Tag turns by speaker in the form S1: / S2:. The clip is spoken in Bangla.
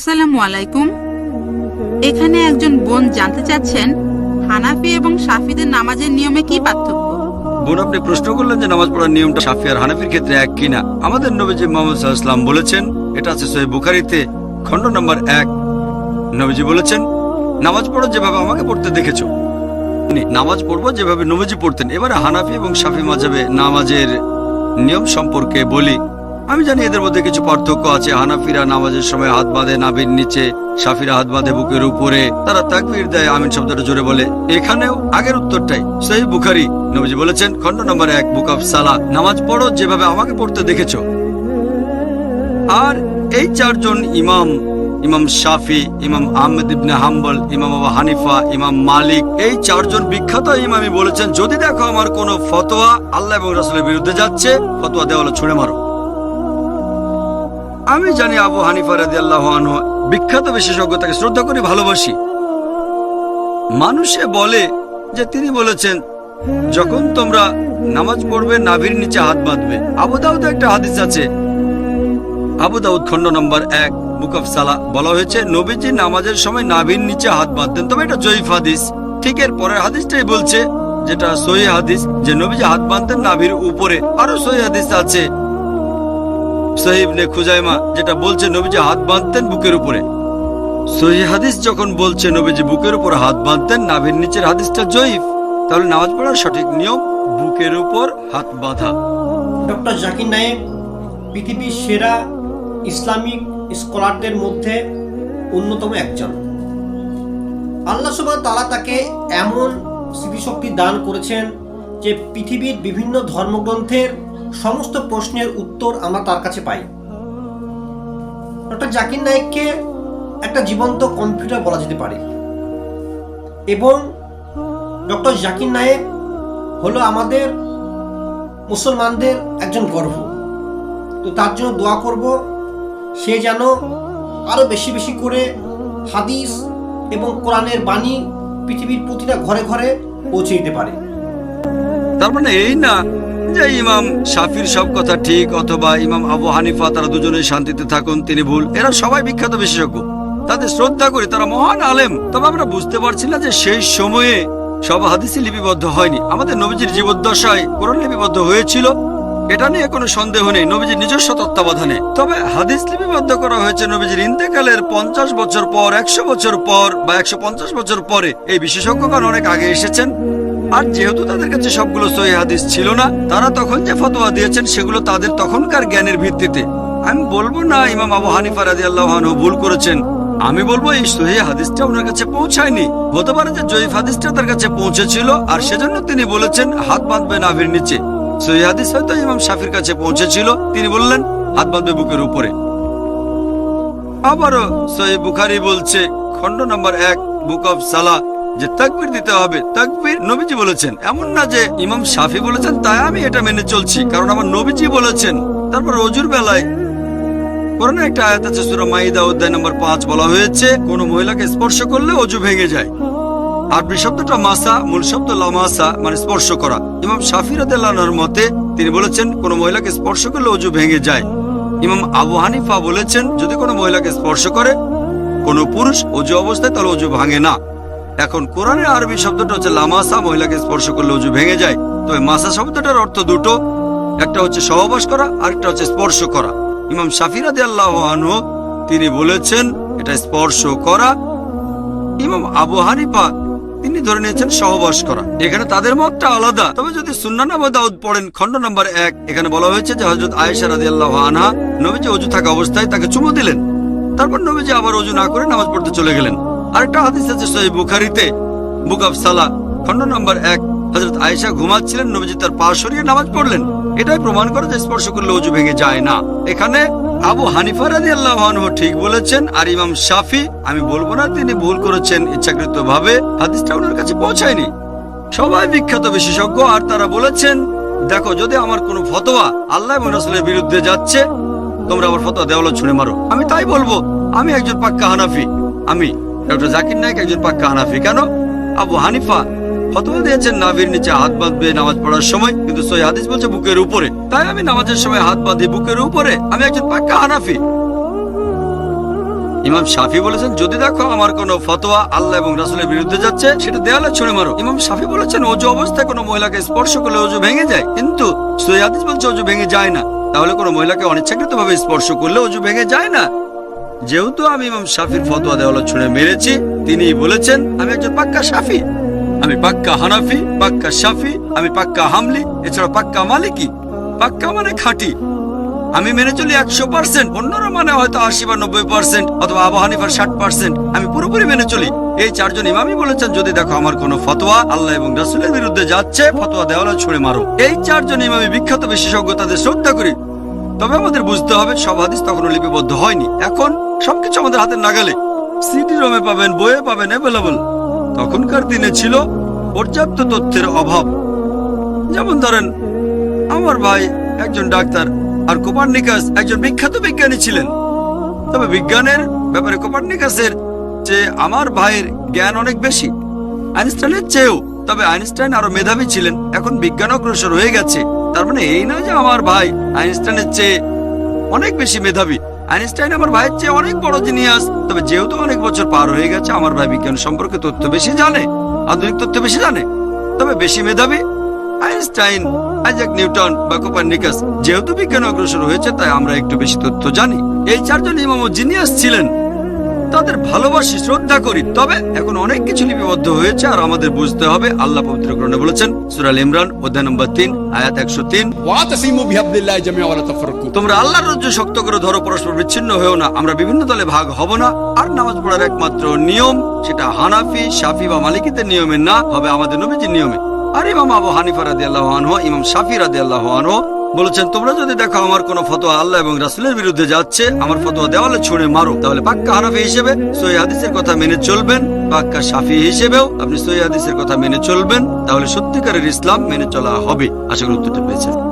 S1: আসসালামু আলাইকুম। এখানে একজন বোন জানতে চাচ্ছেন হানাফি এবং সাফিদের নামাজের নিয়মে কি পার্থক্য?
S2: বোন আপনি প্রশ্ন করলেন যে নামাজ পড়ার নিয়মটা সাফি আর হানাফির ক্ষেত্রে এক কিনা। আমাদের নবীজি মোহাম্মদ সাল্লাম বলেছেন এটা আছে সহি বুখারিতে খণ্ড নম্বর এক। নবীজি বলেছেন নামাজ পড়ো যেভাবে আমাকে পড়তে দেখেছ। নি, নামাজ পড়ব যেভাবে নবীজি পড়তেন। এবারে হানাফি এবং সাফি মাজাবে নামাজের নিয়ম সম্পর্কে বলি। আমি জানি এদের মধ্যে কিছু পার্থক্য আছে। হানাফিরা নামাজের সময় হাত বাঁধে, নাভির নিচে সাফিরা হাত বাঁধে বুকের উপরে। তারা তাকবীর দেয়, আমিন শব্দটা জোরে বলে। এখানেও আগের উত্তরটাই। সেই বুখারি নবীজি বলেছেন, খণ্ড নম্বর এক, বুক অফ সালা নামাজ পড়ো যেভাবে আমাকে পড়তে দেখেছ। আর এই চারজন ইমাম ইমাম শাফি, ইমাম আহমেদ ইবনে হাম্বল, ইমাম আবু হানিফা, ইমাম মালিক, এই চারজন বিখ্যাত ইমামি বলেছেন, যদি দেখো আমার কোনো ফতোয়া আল্লাহ এবং রাসূলের বিরুদ্ধে যাচ্ছে, ফতোয়া দেওয়ালে ছুঁড়ে মারো। আমি জানি আবু হানিফা রাদিয়াল্লাহু আনহু বিখ্যাত বিশেষজ্ঞ তাকে শ্রদ্ধা করি ভালোবাসি। মানুষে বলে যে তিনি বলেছেন, যখন তোমরা নামাজ পড়বে, নাভির নিচে হাত বাঁধবে। আবু দাউদে একটা হাদিস আছে। আবু দাউদ খণ্ড নম্বর এক বুক সালা বলা হয়েছে, নবীজি নামাজের সময় নাভির নিচে হাত বাঁধতেন। তবে এটা জয়ীফ হাদিস। ঠিক এর পরের হাদিসটাই বলছে, যেটা সহি হাদিস, যে নবীজি হাত বাঁধতেন নাভির উপরে। আরও সহি হাদিস আছে। সহিবনে খুজাইমা, যেটা বলছে নবীজি হাত বাঁধতেন বুকের উপরে। সহি হাদিস যখন বলছে নবীজি বুকের উপর হাত বাঁধতেন, নাভির নিচের হাদিসটা জয়ীফ। তাহলে নামাজ পড়ার সঠিক নিয়ম, বুকের উপর হাত বাঁধা।
S3: ডক্টর জাকির নায়েক পৃথিবীর সেরা ইসলামিক স্কলারদের মধ্যে অন্যতম একজন। আল্লাহ সুবাহ তালা তাকে এমন স্মৃতিশক্তি দান করেছেন যে পৃথিবীর বিভিন্ন ধর্মগ্রন্থের সমস্ত প্রশ্নের উত্তর আমরা তার কাছে পাই। ডক্টর জাকির নায়েককে একটা জীবন্ত কম্পিউটার বলা যেতে পারে। এবং ডক্টর জাকির নায়েক হলো আমাদের মুসলমানদের একজন গর্ব তো তার জন্য দোয়া করব, সে যেন আরও বেশি বেশি করে হাদিস এবং কোরআনের বাণী পৃথিবীর প্রতিটা ঘরে ঘরে পৌঁছে দিতে পারে।
S2: তার মানে এই না যে ইমাম শাফির সব কথা ঠিক অথবা ইমাম আবু হানিফা তারা দুজনেই শান্তিতে থাকুন, তিনি ভুল। এরা সবাই বিখ্যাত বিশেষজ্ঞ। তাদের শ্রদ্ধা করি তারা মহান আলেম। তবে আমরা বুঝতে পারছি না যে সেই সময়ে সব হাদিসই লিপিবদ্ধ হয়নি। আমাদের নবীজির জীবদ্দশায় কোরআন লিপিবদ্ধ হয়েছিল। এটা নিয়ে কোনো সন্দেহ নেই, নবীজির নিজস্ব তত্ত্বাবধানে। তবে হাদিস লিপিবদ্ধ করা হয়েছে নবীজির ইন্তেকালের পঞ্চাশ বছর পর, একশো বছর পর বা একশো পঞ্চাশ বছর পরে। এই বিশেষজ্ঞগণ অনেক আগে এসেছেন। আর যেহেতু তাদের কাছে সবগুলো সহি হাদিস ছিল না, তারা তখন যে ফতোয়া দিয়েছেন সেগুলো তাদের তখনকার জ্ঞানের ভিত্তিতে। আমি বলব না ইমাম আবু হানিফা রাজি আল্লাহ ভুল করেছেন। আমি বলব এই সহি হাদিসটা ওনার কাছে পৌঁছায়নি। হতে পারে যে জয়ীফ হাদিসটা তার কাছে পৌঁছেছিল, আর সেজন্য তিনি বলেছেন, হাত বাঁধবে নাভির নিচে। সহি হাদিস হয়তো ইমাম শাফির কাছে পৌঁছেছিল, তিনি বললেন, হাত বাঁধবে বুকের উপরে। আবারও সহি বুখারি বলছে, খণ্ড নম্বর এক, বুক অফ সালা যে তাকবির দিতে হবে। তাকবির নবীজি বলেছেন। এমন না যে ইমাম শাফি বলেছেন, তাই আমি এটা মেনে চলছি। কারণ আমার নবীজি বলেছেন, তারপর অজুর বেলায় মানে তিনি বলেছেন, কোন মহিলাকে স্পর্শ করলে অজু ভেঙে যায়। ইমাম আবু হানিফা বলেছেন, যদি কোনো মহিলাকে স্পর্শ করে কোনো পুরুষ অজু অবস্থায়, তাহলে অজু ভাঙে না। এখন কোরআনের আরবি শব্দটা হচ্ছে লামাসা, মহিলাকে স্পর্শ করলে অজু ভেঙে যায়। তবে মাসা শব্দটার অর্থ দুটো। একটা হচ্ছে সহবাস করা আর একটা হচ্ছে স্পর্শ করা। ইমাম শাফিরাদি আল্লাহ তিনি বলেছেন, এটা স্পর্শ করা। ইমাম আবু হানিফা, তিনি ধরে নিয়েছেন সহবাস করা। এখানে তাদের মতটা আলাদা। তবে যদি সুন্নান আবু দাউদ পড়েন, খণ্ড নম্বর এক, এখানে বলা হয়েছে যে হজরত আয়েশা রাদি আল্লাহ আনহা নবীজি অজু থাকা অবস্থায় তাকে চুমু দিলেন। তারপর নবীজি আবার অজু না করে নামাজ পড়তে চলে গেলেন। আরেকটা হাদিস আছে সহি বুখারিতে। বুক অফ সালা, খণ্ড নম্বর এক। হজরত আয়েশা ঘুমাচ্ছিলেন, নবীজি তার পা সরিয়ে নামাজ পড়লেন। এটাই প্রমাণ করে যে স্পর্শ করলে অজু ভেঙে যায় না। এখানে আবু হানিফা রাজি আল্লাহ ঠিক বলেছেন, আর ইমাম শাফি, আমি বলব না তিনি ভুল করেছেন ইচ্ছাকৃত ভাবে হাদিসটা ওনার কাছে পৌঁছায়নি। সবাই বিখ্যাত বিশেষজ্ঞ, আর তারা বলেছেন, দেখো, যদি আমার কোনো ফতোয়া আল্লাহ রাসূলের বিরুদ্ধে যাচ্ছে, তোমরা আমার ফতোয়া দেওয়ালে ছুঁড়ে মারো। আমি তাই বলব, আমি একজন পাক্কা হানাফি, আমি ডক্টর জাকির নায়ক একজন পাক্কা হানাফি। কেন? আবু হানিফা ফতোয়া দিয়েছেন নাভির নিচে হাত বাঁধবে নামাজ পড়ার সময়, কিন্তু সই হাদিস বলছে বুকের উপরে। তাই আমি নামাজের সময় হাত বাঁধি বুকের উপরে। আমি একজন পাক্কা হানাফি। ইমাম শাফি বলেছেন, যদি দেখো আমার কোনো ফতোয়া আল্লাহ এবং রাসুলের বিরুদ্ধে যাচ্ছে, সেটা দেওয়ালে ছুঁড়ে মারো। ইমাম শাফি বলেছেন, অজু অবস্থায় কোনো মহিলাকে স্পর্শ করলে অজু ভেঙে যায়, কিন্তু সৈয়াদিস বলছে অজু ভেঙে যায় না। তাহলে কোনো মহিলাকে অনিচ্ছাকৃত ভাবে স্পর্শ করলে অজু ভেঙে যায় না। যেহেতু আমি ইমাম শাফির ফতোয়া দেওয়ালে ছুঁড়ে মেরেছি তিনি বলেছেন, আমি একজন পাক্কা শাফি। আমি পাক্কা হানাফি, পাক্কা শাফি, আমি পাক্কা হামলি, এছাড়া পাক্কা মালিকি। পাক্কা মানে খাঁটি। আমি মেনে চলি একশো পার্সেন্ট অন্যরা মানে হয়তো আশি বা নব্বই পার্সেন্ট অথবা আবু ষাট পার্সেন্ট আমি পুরোপুরি মেনে চলি। এই চারজন ইমামই বলেছেন, যদি দেখো আমার কোনো ফতোয়া, আল্লাহ এবং রাসুলের বিরুদ্ধে যাচ্ছে, ফতোয়া দেওয়ালে ছুড়ে মারো। এই চারজন ইমামি বিখ্যাত বিশেষজ্ঞ তাদের শ্রদ্ধা করি। তবে আমাদের বুঝতে হবে সব হাদিস তখনও লিপিবদ্ধ হয়নি। এখন সবকিছু আমাদের হাতের নাগালে। সিডি রমে পাবেন, বইয়ে পাবেন অ্যাভেলেবল তখনকার দিনে ছিল পর্যাপ্ত তথ্যের অভাব। যেমন ধরেন, আমার ভাই একজন ডাক্তার আর কোপার্নিকাস একজন বিখ্যাত বিজ্ঞানী ছিলেন। তবে বিজ্ঞানের ব্যাপারে কোপার্নিকাসের যে আমার ভাইয়ের জ্ঞান অনেক বেশি। আইনস্টাইনের চেয়েও, তবে আইনস্টাইন আরও মেধাবী ছিলেন। এখন বিজ্ঞান অগ্রসর হয়ে গেছে। তার মানে এই নয় যে আমার ভাই আইনস্টাইনের চেয়ে অনেক বেশি মেধাবী। আইনস্টাইন আমার ভাইয়ের চেয়ে অনেক বড় জিনিয়াস। তবে যেহেতু অনেক বছর পার হয়ে গেছে, আমার ভাই বিজ্ঞান সম্পর্কে তথ্য বেশি জানে, আধুনিক তথ্য বেশি জানে। তবে বেশি মেধাবী আইনস্টাইন, আইজাক নিউটন বা কোপার্নিকাস। যেহেতু বিজ্ঞান অগ্রসর হয়েছে, তাই আমরা একটু বেশি তথ্য জানি। এই চারজন ইমাম জিনিয়াস ছিলেন। তাদের ভালোবাসি শ্রদ্ধা করি। তবে এখন অনেক কিছু লিপিবদ্ধ হয়েছে আর আমাদের বুঝতে হবে আল্লাহ পবিত্র গ্রহণে বলেছেন সুরাল ইমরান অধ্যায় নম্বর তিন আয়াত একশো তিন। তোমরা আল্লাহর রজ্জু শক্ত করে ধরো পরস্পর বিচ্ছিন্ন হয়েও না। আমরা বিভিন্ন দলে ভাগ হব না। আর নামাজ পড়ার একমাত্র নিয়ম সেটা হানাফি সাফি বা মালিকিতে নিয়মে না হবে আমাদের নবীজির নিয়মে। আর ইমাম আবু হানিফা রাদি আল্লাহ ইমাম সাফি রাদি আল্লাহ বলেছেন, তোমরা যদি দেখো আমার কোন ফতোয়া আল্লাহ এবং রাসুলের বিরুদ্ধে যাচ্ছে, আমার ফতোয়া দেওয়ালে ছুঁড়ে মারো। তাহলে পাক্কা হানাফি হিসেবে সই হাদিসের কথা মেনে চলবেন। পাক্কা সাফি হিসেবেও আপনি সই হাদিসের কথা মেনে চলবেন। তাহলে সত্যিকারের ইসলাম মেনে চলা হবে। আশা করি উত্তরটা পেয়েছেন।